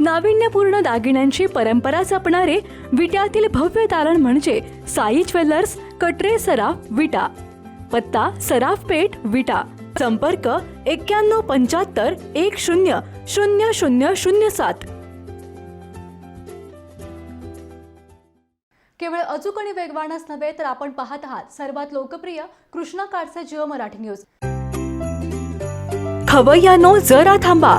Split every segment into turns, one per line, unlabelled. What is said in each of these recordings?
नाविन्यपूर्ण दागिन्यांची परंपरा जपणारे विट्यातील भव्य तारण म्हणजे साई ज्वेलर्स कटरे सराफ विटा पत्ता सराफ पेठ विटा संपर्क एक्क्याण्णव पंच्याहत्तर एक शून्य शून्य शून्य शून्य सात.
केवळ अचूक आणि वेगवानच नव्हे तर आपण पाहत आहात सर्वात लोकप्रिय कृष्णा काडचे जिओ मराठी न्यूज.
खवय्यानो जरा थांबा.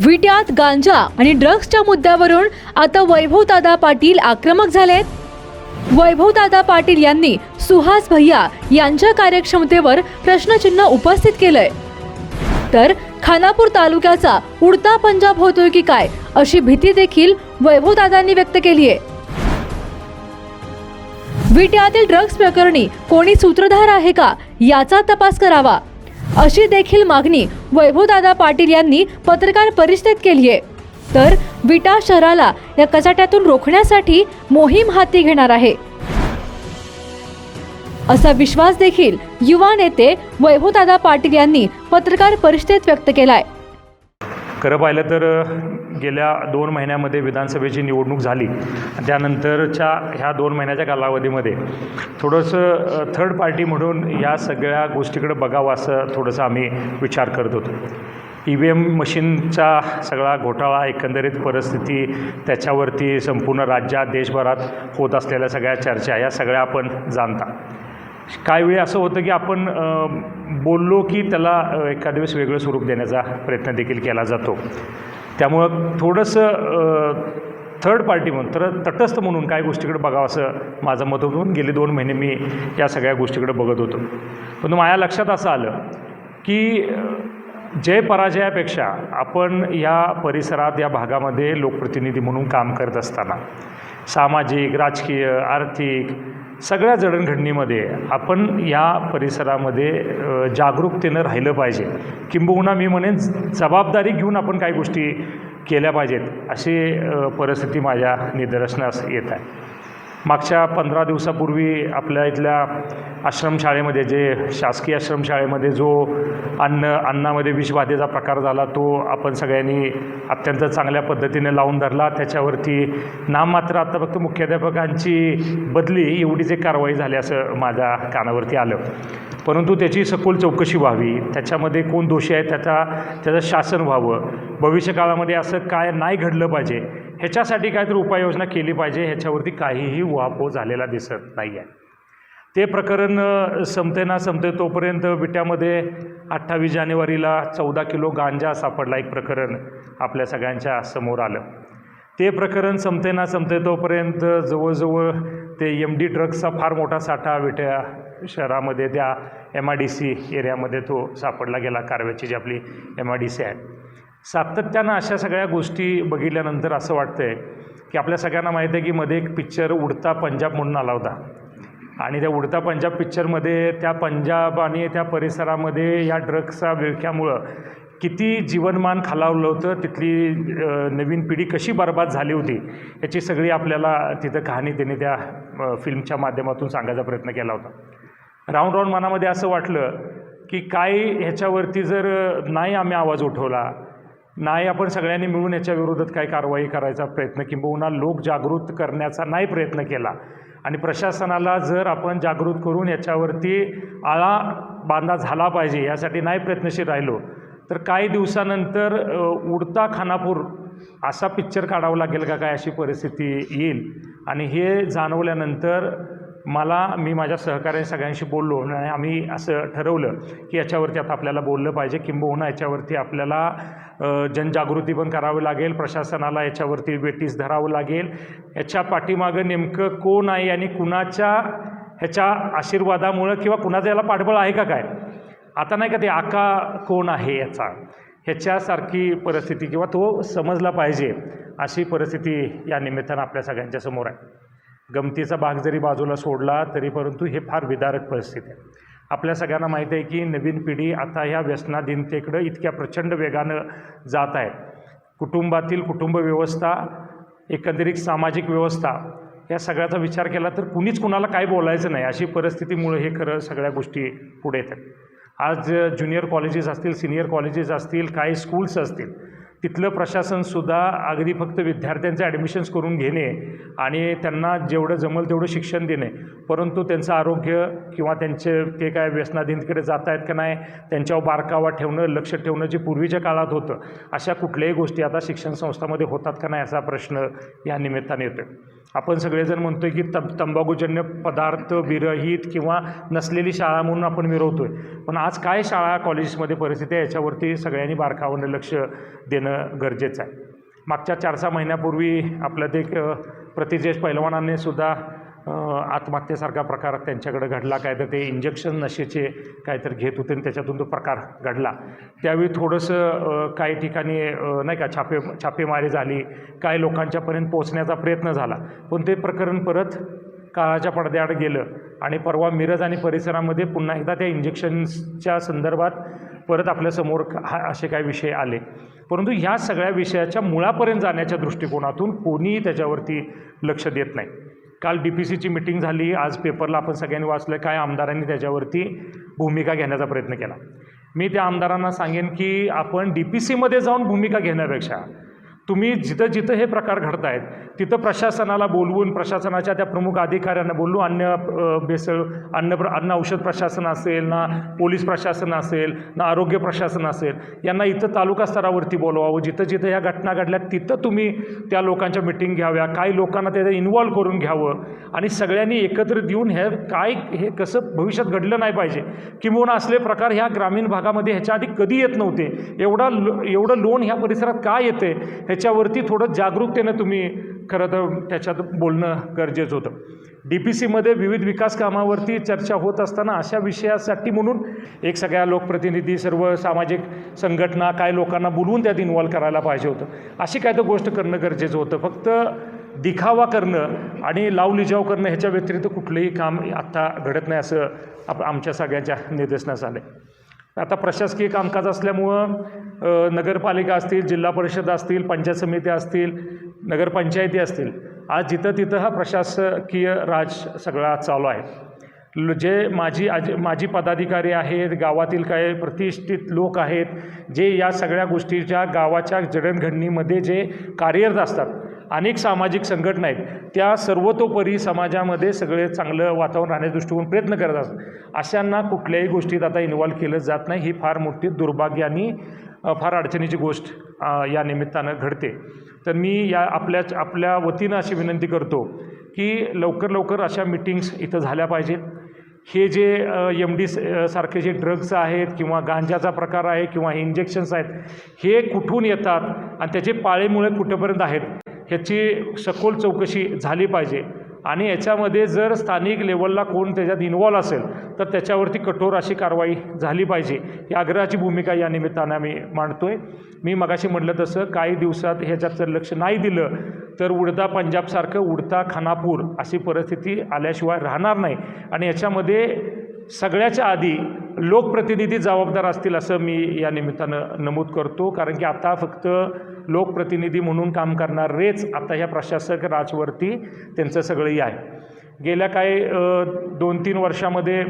विट्यात गांजा आणि ड्रग्सच्या मुद्द्यावरून आता वैभवदादा पाटील आक्रमक झालेत. वैभवदादा पाटील यांनी सुहास भैया यांच्या कार्यक्षमतेवर प्रश्नचिन्ह उपस्थित केलंय. तर खानापूर तालुक्याचा उडता पंजाब होतोय की काय अशी भीती देखील वैभवदादांनी व्यक्त केली आहे विट्यातील ड्रग्ज प्रकरणी कोणी सूत्रधार आहे का याचा तपास करावा अशी देखील मागणी वैभवदादा पाटील यांनी पत्रकार परिषदेत केली आहे. तर विटा शहराला या कचाट्यातून रोखण्यासाठी मोहीम हाती घेणार आहे. असा विश्वास देखील युवा नेते वैभवदादा पाटील यांनी पत्रकार परिषदेत व्यक्त केलाय.
खरं पाहिलं तर गेल्या दोन महिन्यामध्ये विधानसभेची निवडणूक झाली. त्यानंतरच्या ह्या दोन महिन्याच्या कालावधीमध्ये थोडंसं थर्ड पार्टी म्हणून या सगळ्या गोष्टीकडे बघावं असं थोडंसं आम्ही विचार करत होतो. ई व्ही एम मशीनचा सगळा घोटाळा एकंदरीत परिस्थिती त्याच्यावरती संपूर्ण राज्यात देशभरात होत असलेल्या सगळ्या चर्चा या सगळ्या आपण जाणता. काही वेळी असं होतं की आपण बोललो की त्याला एखाद्या वेळेस वेगळं स्वरूप देण्याचा प्रयत्न देखील केला जातो. त्यामुळं थोडंसं थर्ड पार्टी म्हणून तर तटस्थ म्हणून काही गोष्टीकडे बघावं असं माझं मत होतं. गेले दोन महिने मी या सगळ्या गोष्टीकडे बघत होतो. पण माझ्या लक्षात असं आलं की जय पराजयापेक्षा आपण या परिसरात या भागामध्ये लोकप्रतिनिधी म्हणून काम करत असताना सामाजिक राजकीय आर्थिक सगळ्या जडणघडणीमध्ये आपण या परिसरामध्ये जागरूकतेनं राहिलं पाहिजे. किंबहुना मी म्हणेन जबाबदारी घेऊन आपण काही गोष्टी केल्या पाहिजेत अशी परिस्थिती माझ्या निदर्शनास येत आहे. मागच्या पंधरा दिवसापूर्वी आपल्या इथल्या आश्रमशाळेमध्ये जे शासकीय आश्रमशाळेमध्ये जो अन्न अन्नामध्ये विषबाधेचा प्रकार झाला तो आपण सगळ्यांनी अत्यंत चांगल्या पद्धतीने लावून धरला. त्याच्यावरती नाममात्र आता फक्त मुख्याध्यापकांची बदली एवढीच एक कारवाई झाली असं माझ्या कानावरती आलं. परंतु त्याची सखोल चौकशी व्हावी त्याच्यामध्ये कोण दोषी आहे त्याचा त्याचं शासन व्हावं भविष्यकाळामध्ये असं काय नाही घडलं पाहिजे ह्याच्यासाठी काहीतरी उपाययोजना केली पाहिजे. ह्याच्यावरती काहीही उहापोह झालेला दिसत नाही आहे ते प्रकरण संपते ना संपते तोपर्यंत विट्यामध्ये अठ्ठावीस जानेवारीला चौदा किलो गांजा सापडला एक प्रकरण आपल्या सगळ्यांच्या समोर आलं. ते प्रकरण संपते ना संपते तोपर्यंत जवळजवळ ते एम डी ड्रग्सचा फार मोठा साठा विट्या शहरामध्ये त्या एम आय डी सी एरियामध्ये तो सापडला गेला. कारव्याची जी आपली एम आय डी सी आहे. सातत्यानं अशा सगळ्या गोष्टी बघितल्यानंतर असं वाटतं आहे की आपल्या सगळ्यांना माहीत आहे की मध्ये एक पिक्चर उडता पंजाब म्हणून आला होता. आणि त्या उडता पंजाब पिक्चरमध्ये त्या पंजाब आणि त्या परिसरामध्ये या ड्रग्सच्या विळख्यामुळं किती जीवनमान खालावलं होतं तिथली नवीन पिढी कशी बर्बाद झाली होती याची सगळी आपल्याला तिथं कहाणी त्यांनी त्या फिल्मच्या माध्यमातून सांगायचा प्रयत्न केला होता. राऊंड राऊंड मनामध्ये असं वाटलं की काय ह्याच्यावरती जर नाही आम्ही आवाज उठवला नाही आपण सगळ्यांनी मिळून याच्या विरोधात काही कारवाई करायचा प्रयत्न किंबहुना लोक जागृत करण्याचा नाही प्रयत्न केला. आणि प्रशासनाला जर आपण जागृत करून याच्यावरती आळा बांधा झाला पाहिजे यासाठी नाही प्रयत्नशील राहिलो तर काही दिवसानंतर उडता खानापूर असा पिक्चर काढावा लागेल का काय अशी परिस्थिती येईल? आणि हे जाणवल्यानंतर मला मी माझ्या सहकार्याने सगळ्यांशी बोललो आणि आम्ही असं ठरवलं की याच्यावरती आता आपल्याला बोललं पाहिजे. किंबहुना याच्यावरती आपल्याला जनजागृती पण करावी लागेल. प्रशासनाला याच्यावरती वेटीस धरावं लागेल. याच्या पाठीमागं नेमकं कोण आहे आणि कुणाच्या ह्याच्या आशीर्वादामुळं किंवा कुणाचं याला पाठबळ आहे का काय? आता नाही का ते आका कोण आहे याचा? ह्याच्यासारखी परिस्थिती किंवा तो समजला पाहिजे अशी परिस्थिती या निमित्तानं आपल्या सगळ्यांच्या समोर आहे. गमतीचा भाग जरी बाजूला सोडला तरी परंतु हे फार विदारक परिस्थिती आहे. आपल्या सगळ्यांना माहिती आहे की नवीन पिढी आता ह्या व्यसनाधीनतेकडं इतक्या प्रचंड वेगानं जात आहे. कुटुंबातील कुटुंब व्यवस्था एकंदरीत सामाजिक व्यवस्था या सगळ्याचा विचार केला तर कुणीच कुणाला काय बोलायचं नाही अशी परिस्थितीमुळे हे खरं सगळ्या गोष्टी पुढे येतात. आज ज्युनियर कॉलेजेस असतील सिनियर कॉलेजेस असतील काही स्कूल्स असतील तिथलं प्रशासनसुद्धा अगदी फक्त विद्यार्थ्यांचे ॲडमिशन्स करून घेणे आणि त्यांना जेवढं जमल तेवढं शिक्षण देणे. परंतु त्यांचं आरोग्य किंवा त्यांचे ते काय व्यसनाधीनकडे जात आहेत का नाही त्यांच्यावर बारकावा ठेवणं लक्ष ठेवणं जे पूर्वीच्या काळात होतं अशा कुठल्याही गोष्टी आता शिक्षण संस्थामध्ये होतात का नाही असा प्रश्न या निमित्ताने येतो आपण सगळेजण म्हणतो आहे की तं तंबाखूजन्य पदार्थ विरहित किंवा नसलेली शाळा म्हणून आपण मिरवतोय पण आज काय शाळा कॉलेजमध्ये परिस्थिती आहे याच्यावरती सगळ्यांनी बारकावानं लक्ष देणं गरजेचं आहे. मागच्या चार सहा महिन्यापूर्वी आपलं ते प्रतिजेश पैलवानाने सुद्धा आत्महत्येसारखा प्रकार त्यांच्याकडे घडला. काय तर ते इंजेक्शन नशेचे काहीतरी घेत होते आणि त्याच्यातून तो प्रकार घडला. त्यावेळी थोडंसं काही ठिकाणी नाही का छापे छापेमारी झाली. काही लोकांच्यापर्यंत पोहोचण्याचा प्रयत्न झाला. पण ते प्रकरण परत काळाच्या पडद्याआड गेलं आणि परवा मिरज आणि परिसरामध्ये पुन्हा एकदा त्या इंजेक्शन्सच्या संदर्भात परत आपल्यासमोर हा असे काही विषय आले. परंतु ह्या सगळ्या विषयाच्या मुळापर्यंत जाण्याच्या दृष्टिकोनातून कोणीही त्याच्यावरती लक्ष देत नाही. काल डी पी सीची मिटिंग झाली आज पेपरला आपण सगळ्यांनी वाचलं काय आमदारांनी त्याच्यावरती भूमिका घेण्याचा प्रयत्न केला. मी त्या आमदारांना सांगेन की आपण डी पी सीमध्ये जाऊन भूमिका घेण्यापेक्षा तुम्ही जिथं जिथं हे प्रकार घडत आहेत तिथं प्रशासनाला बोलवून प्रशासनाच्या त्या प्रमुख अधिकाऱ्यांना बोलवून अन्न बेसळ अन्न प्र अन्न औषध प्रशासन असेल ना पोलीस प्रशासन असेल ना आरोग्य प्रशासन असेल यांना इथं तालुका स्तरावरती बोलवावं. जिथं जिथं ह्या घटना घडल्या तिथं तुम्ही त्या लोकांच्या मिटिंग घ्याव्या. काही लोकांना त्याचं इन्वॉल्व करून घ्यावं. आणि सगळ्यांनी एकत्र येऊन हे काय हे कसं भविष्यात घडलं नाही पाहिजे. किंबहुना असले प्रकार ह्या ग्रामीण भागामध्ये ह्याच्या आधी कधी येत नव्हते. एवढा एवढं लोन ह्या परिसरात का येते ह्याच्यावरती थोडं जागरूकतेनं तुम्ही खरं तर त्याच्यात बोलणं गरजेचं होतं. डी पी सीमध्ये विविध विकास कामावरती चर्चा होत असताना अशा विषयासाठी म्हणून एक सगळ्या लोकप्रतिनिधी सर्व सामाजिक संघटना काय लोकांना बोलवून त्यात इन्वॉल्व करायला पाहिजे होतं. अशी काय तर गोष्ट करणं गरजेचं होतं. फक्त दिखावा करणं आणि लावलिजाव करणं ह्याच्या व्यतिरिक्त कुठलंही काम आत्ता घडत नाही असं आप आमच्या सगळ्यांच्या निदर्शनास आलं आता प्रशासकीय कामकाज असल्यामुळं नगरपालिका असतील जिल्हा परिषद असतील पंचायत समिती असतील नगरपंचायती असतील आज जिथं तिथं हा प्रशासकीय राज सगळा चालू आहे. ल- जे माझी आज माजी पदाधिकारी आहेत गावातील काही प्रतिष्ठित लोक आहेत जे या सगळ्या गोष्टीच्या गावाच्या जडणघडणीमध्ये जे कार्यरत असतात अनेक सामाजिक संघटना आहेत. त्या सर्वतोपरी समाजामध्ये सगळे चांगलं वातावरण राहण्याच्या दृष्टिकोन प्रयत्न करत असतात. अशांना कुठल्याही गोष्टीत आता इन्वॉल्व्ह केलं जात नाही. ही फार मोठी दुर्भाग्य आणि फार अडचणीची गोष्ट या निमित्तानं घडते. तर मी या आपल्या आपल्या वतीनं अशी विनंती करतो की लवकर लवकर अशा मिटिंग्स इथं झाल्या पाहिजेत. हे जे एम डी सारखे जे ड्रग्स आहेत किंवा गांजाचा प्रकार आहे किंवा हे इंजेक्शन्स आहेत हे कुठून येतात आणि त्याचे पाळेमुळे कुठेपर्यंत आहेत? ह्याची सखोल चौकशी झाली पाहिजे. आणि याच्यामध्ये जर स्थानिक लेवलला कोण त्याच्यात इन्वॉल्व असेल तर त्याच्यावरती कठोर अशी कारवाई झाली पाहिजे. ही आग्रहाची भूमिका या निमित्तानं आम्ही मांडतो आहे मी मगाशी म्हटलं तसं काही दिवसात ह्याच्यात जर लक्ष नाही दिलं तर उडता पंजाबसारखं उडता खानापूर अशी परिस्थिती आल्याशिवाय राहणार नाही. आणि याच्यामध्ये सगळ्याच्या आधी लोकप्रतिनिधी जबाबदार असतील असं मी या निमित्तानं नमूद करतो. कारण की आता फक्त लोकप्रतिनिधी म्हणून काम करणारेच आता ह्या प्रशासक राजवरती त्यांचं सगळंही आहे. गेल्या काही दोन तीन वर्षामध्ये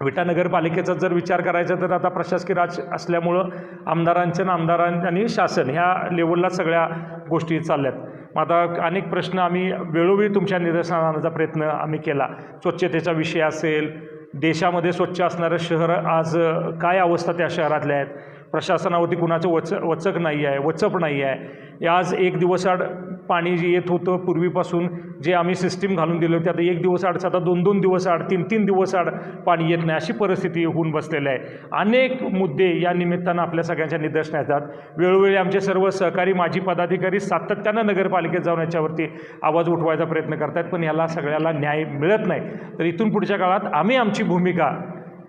विटा नगरपालिकेचा जर विचार करायचा तर आता प्रशासकीय राज असल्यामुळं आमदारांच्या आमदारां आणि शासन ह्या लेवलला सगळ्या गोष्टी चालल्यात. मग आता अनेक प्रश्न आम्ही वेळोवेळी तुमच्या निदर्शनात आणण्याचा प्रयत्न आम्ही केला. स्वच्छतेचा विषय असेल देशामध्ये स्वच्छ असणारं शहर आज काय अवस्था त्या शहरातल्या आहेत? प्रशासनावरती कुणाचं वच वचक नाही आहे वचप नाही आहे. आज एक दिवसाआड पाणी जे येत होतं पूर्वीपासून जे आम्ही सिस्टीम घालून दिलं होती आता एक दिवस आड आता दोन दोन दिवस आड तीन तीन दिवस आड पाणी येत नाही. अशी परिस्थिती होऊन बसलेली आहे. अनेक मुद्दे या निमित्तानं आपल्या सगळ्यांच्या निदर्शनात येतात. वेळोवेळी आमचे सर्व सहकारी माजी पदाधिकारी सातत्यानं नगरपालिकेत जाऊन याच्यावरती आवाज उठवायचा प्रयत्न करतात पण याला सगळ्याला न्याय मिळत नाही. तर इथून पुढच्या काळात आम्ही आमची भूमिका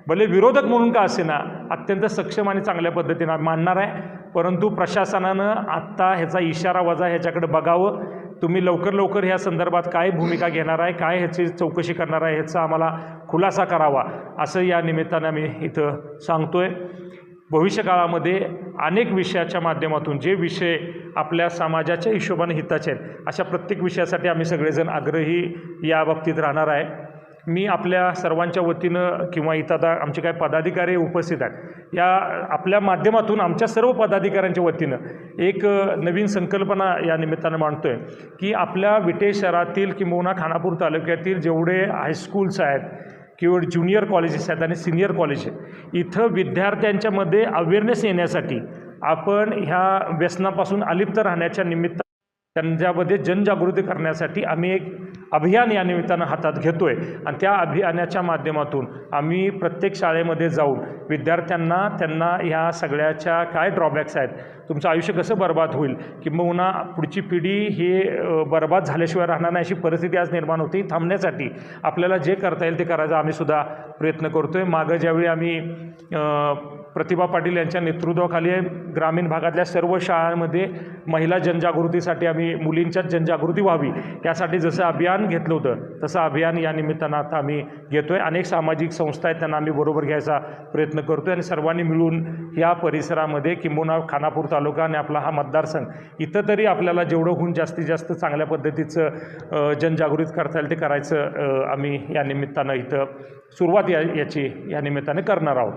भले विरोधक म्हणून का असेना अत्यंत सक्षम आणि चांगल्या पद्धतीनं मानणार आहे. परंतु प्रशासनानं आत्ता ह्याचा इशारा वजा ह्याच्याकडे बघावं. तुम्ही लवकर लवकर ह्या संदर्भात काय भूमिका घेणार आहे काय ह्याची चौकशी करणार आहे ह्याचा आम्हाला खुलासा करावा असं या निमित्तानं आम्ही इथं सांगतो आहे भविष्यकाळामध्ये अनेक विषयाच्या माध्यमातून जे विषय आपल्या समाजाच्या हिशोबाने हिताचे आहेत अशा प्रत्येक विषयासाठी आम्ही सगळेजण आग्रही या बाबतीत राहणार आहे. मी आपल्या सर्वांच्या वतीनं किंवा इथं आता आमचे काही पदाधिकारी उपस्थित आहेत या आपल्या माध्यमातून आमच्या सर्व पदाधिकाऱ्यांच्या वतीनं एक नवीन संकल्पना या निमित्तानं मांडतो आहे की आपल्या विटे शहरातील किंबहुना खानापूर तालुक्यातील जेवढे हायस्कूल्स आहेत किंवा ज्युनियर कॉलेजेस आहेत आणि सिनियर कॉलेज आहेत इथं विद्यार्थ्यांच्यामध्ये अवेअरनेस येण्यासाठी आपण ह्या व्यसनापासून अलिप्त राहण्याच्या निमित्त त्यांच्यामध्ये जनजागृती करण्यासाठी आम्ही एक अभियान या निमित्तानं हातात घेतो आहे आणि त्या अभियानाच्या माध्यमातून आम्ही प्रत्येक शाळेमध्ये जाऊन विद्यार्थ्यांना त्यांना ह्या सगळ्याच्या काय ड्रॉबॅक्स आहेत तुमचं आयुष्य कसं बर्बाद होईल किंबहुना पुढची पिढी ही बरबाद बर्बाद झाल्याशिवाय राहणार नाही अशी परिस्थिती आज निर्माण होते. थांबण्यासाठी आपल्याला जे करता येईल ते करायचा आम्हीसुद्धा प्रयत्न करतो आहे मागं ज्यावेळी आम्ही प्रतिभा पाटील यांच्या नेतृत्वाखाली ग्रामीण भागातल्या सर्व शाळांमध्ये महिला जनजागृतीसाठी आम्ही मुलींच्याच जनजागृती व्हावी यासाठी जसं अभियान घेतलं होतं तसं अभियान या निमित्तानं आता आम्ही घेतो आहे अनेक सामाजिक संस्था आहेत त्यांना आम्ही बरोबर घ्यायचा प्रयत्न करतो आहे आणि सर्वांनी मिळून या परिसरामध्ये किंबहुना खानापूर तालुका आणि आपला हा मतदारसंघ इथं तरी आपल्याला जेवढं होऊन जास्तीत जास्त चांगल्या पद्धतीचं जनजागृती करता येईल ते करायचं आम्ही या निमित्तानं इथं सुरुवात या याची या निमित्तानं करणार आहोत.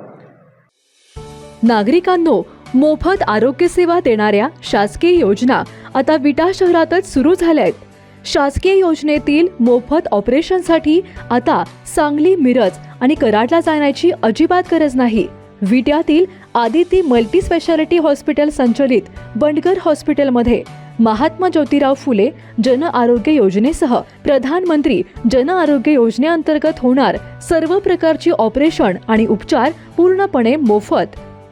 नागरिकांनो मोफत आरोग्य सेवा देणाऱ्या शासकीय योजना आता विटा शहरातच सुरू झाल्या आहेत शासकीय योजनेतील मोफत ऑपरेशनसाठी आता सांगली मिरज आणि कराडला जाण्याची अजिबात गरज नाही. विट्यातील आदिती मल्टी स्पेशालिटी हॉस्पिटल संचलित बंडगर हॉस्पिटलमध्ये महात्मा ज्योतिराव फुले जन आरोग्य योजनेसह प्रधानमंत्री जन आरोग्य योजनेअंतर्गत होणार सर्व प्रकारची ऑपरेशन आणि उपचार पूर्णपणे मोफत